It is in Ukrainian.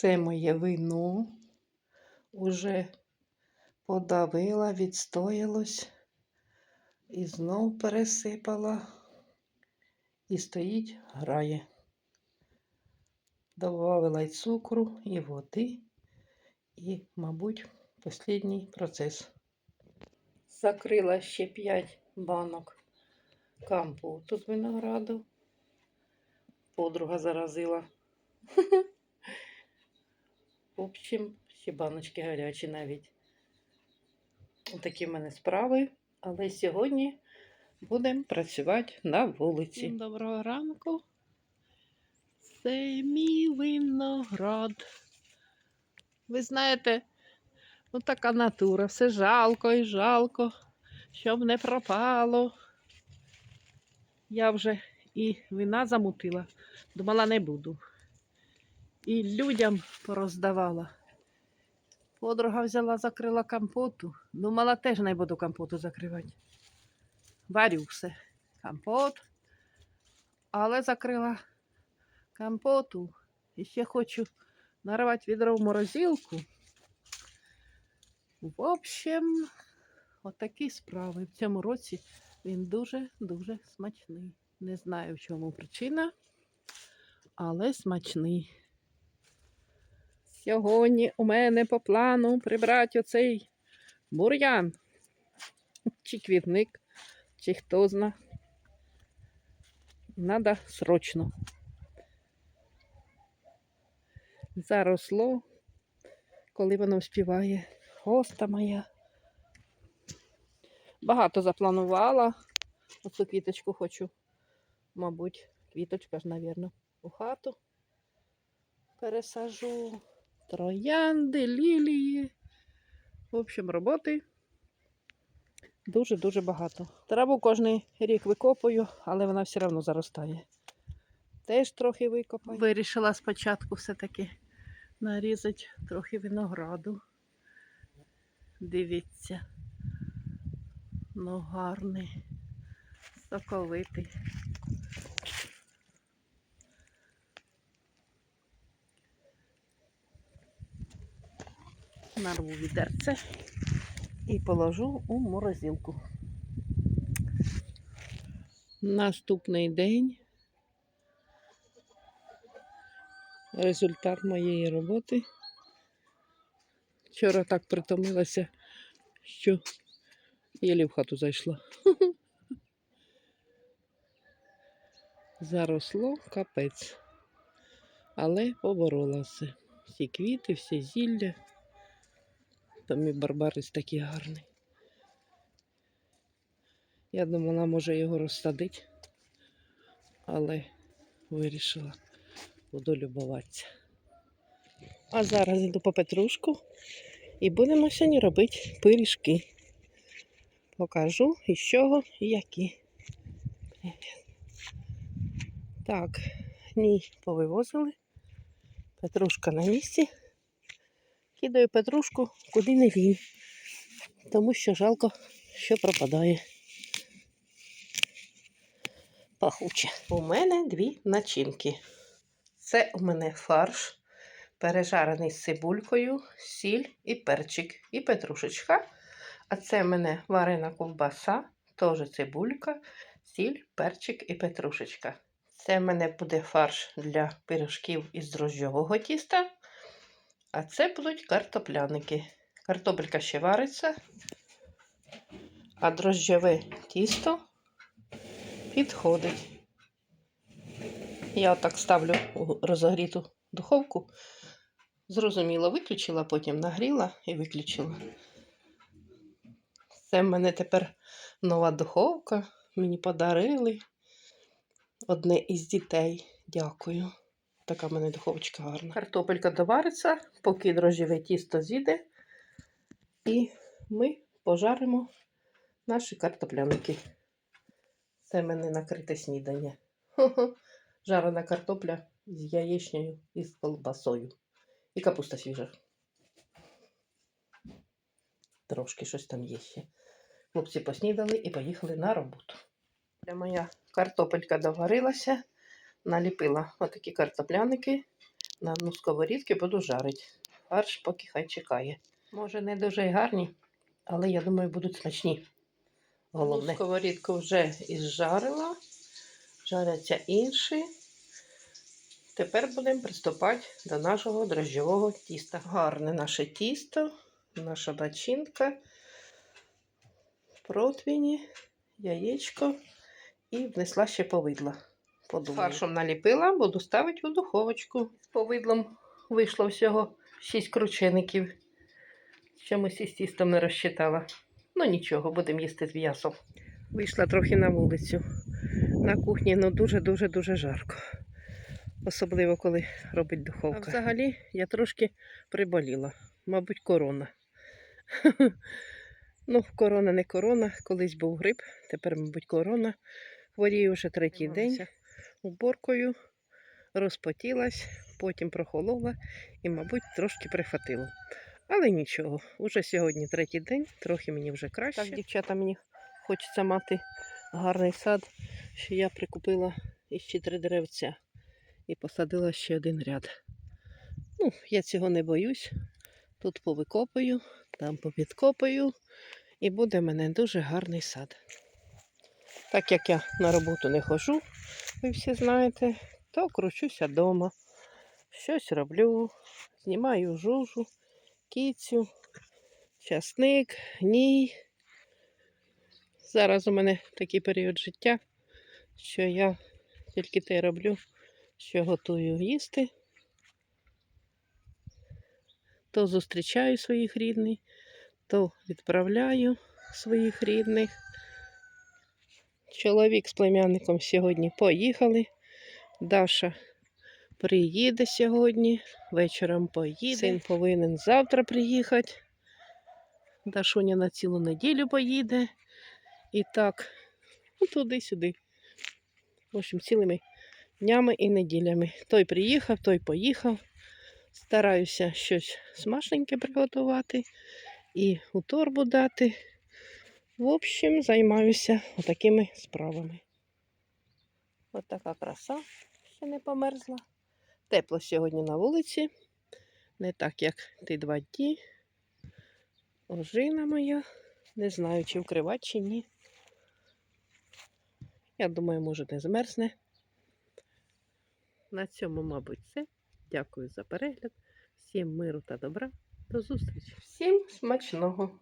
Це моє вино. Уже подавила, відстоялось. І знов пересипала. І стоїть, грає. Добавила й цукру, і води, і, мабуть, останній процес. Закрила ще 5 банок компоту з винограду. Подруга заразила. В общем, ще баночки гарячі навіть. Такі в мене справи. Але сьогодні будемо працювати на вулиці. Доброго ранку. Це мій виноград. Ви знаєте, ну така натура, все жалко і жалко, щоб не пропало. Я вже і вина замутила, думала, не буду. І людям пороздавала. Подруга взяла, закрила компоту. Думала, теж не буду компоту закривати. Варю все. Компот. Але закрила компоту. І ще хочу нарвати відро в морозилку. В общем, отакі справи. В цьому році він дуже-дуже смачний. Не знаю, в чому причина, але смачний. Сьогодні у мене по плану прибрати оцей бур'ян. Чи квітник, чи хто зна. Надо срочно. Заросло, коли воно співає. Хоста моя. Багато запланувала. Оцю квіточку хочу, мабуть, квіточка ж, мабуть, у хату пересажу. Троянди, лілії. В общем, роботи дуже-дуже багато. Траву кожен рік викопую, але вона все одно заростає. Теж трохи викопаю. Вирішила спочатку все-таки нарізати трохи винограду. Дивіться. Ну, гарний, соковитий. Нарву відерце і положу у морозилку. Наступний день. Результат моєї роботи. Вчора так притомилася, що єлі в хату зайшла. Заросло капець. Але поборола все. Всі квіти, всі зілля. Там і барбарис такий гарний. Я думала, може його розсадити, але вирішила, буду любуватися. А зараз йду по петрушку і будемо сьогодні робити пиріжки. Покажу із чого і які. Так, ні, повивозили. Петрушка на місці. Кидаю петрушку куди не лінь, тому що жалко, що пропадає. Пахуче. У мене дві начинки. Це у мене фарш, пережарений з цибулькою, сіль і перчик, і петрушечка. А це в мене варена ковбаса, теж цибулька, сіль, перчик і петрушечка. Це в мене буде фарш для пиріжків із дрожжового тіста. А це будуть картопляники. Картопелька ще вариться, а дрожжове тісто підходить. Я отак ставлю у розогріту духовку. Зрозуміло, виключила, потім нагріла і виключила. Це в мене тепер нова духовка. Мені подарили одне із дітей. Дякую. Така в мене духовочка гарна. Картопелька довариться, поки дрожжеве тісто зійде. І ми пожаримо наші картопляники. Це в мене накрите снідання. Жарена картопля з яєчнею і з колбасою. І капуста свіжа. Трошки щось там є ще. Хлопці поснідали і поїхали на роботу. Моя картопелька доварилася наліпила отакі картопляники, на ну, сковорідки буду жарити. Фарш поки хай чекає. Може, не дуже гарні, але я думаю, будуть смачні. Головне. Сковорідку вже ізжарила, жаряться інші. Тепер будемо приступати до нашого дрожжового тіста. Гарне наше тісто, наша начинка, противні, яєчко і внесла ще повидло. Подумаю. Фаршом наліпила, буду ставити у духовочку. З повидлом вийшло всього 6 кручеників. Чомусь із тістом не розчитала. Ну нічого, будемо їсти з м'ясом. Вийшла трохи на вулицю. На кухні ну дуже-дуже дуже жарко. Особливо, коли робить духовка. А взагалі я трошки приболіла. Мабуть, корона. ну, корона не корона. Колись був грип, тепер, мабуть, корона. Хворію вже третій день уборкою, розпотілась, потім прохолола і, мабуть, трошки прихватило. Але нічого, уже сьогодні третій день, трохи мені вже краще. Так, дівчата, мені хочеться мати гарний сад, що я прикупила іще три деревця і посадила ще один ряд. Ну, я цього не боюсь. Тут повикопаю, там попідкопаю, і буде в мене дуже гарний сад. Так як я на роботу не хожу, ви всі знаєте, то кручуся вдома, щось роблю, знімаю жужу, кіцю, часник, гній. Зараз у мене такий період життя, що я тільки те роблю, що готую їсти. То зустрічаю своїх рідних, то відправляю своїх рідних. Чоловік з племянником сьогодні поїхали. Даша приїде сьогодні, вечором поїде. Син повинен завтра приїхати. Дашуня на цілу неділю поїде. І так, ну, туди-сюди. В общем, цілими днями і неділями. Той приїхав, той поїхав. Стараюся щось смачненьке приготувати і у торбу дати. В общем, займаюся такими справами. Ось така краса ще не померзла. Тепло сьогодні на вулиці. Не так, як ті два дні. Ожина моя. Не знаю, чи вкривати, чи ні. Я думаю, може, не змерзне. На цьому, мабуть, все. Дякую за перегляд. Всім миру та добра. До зустрічі. Всім смачного!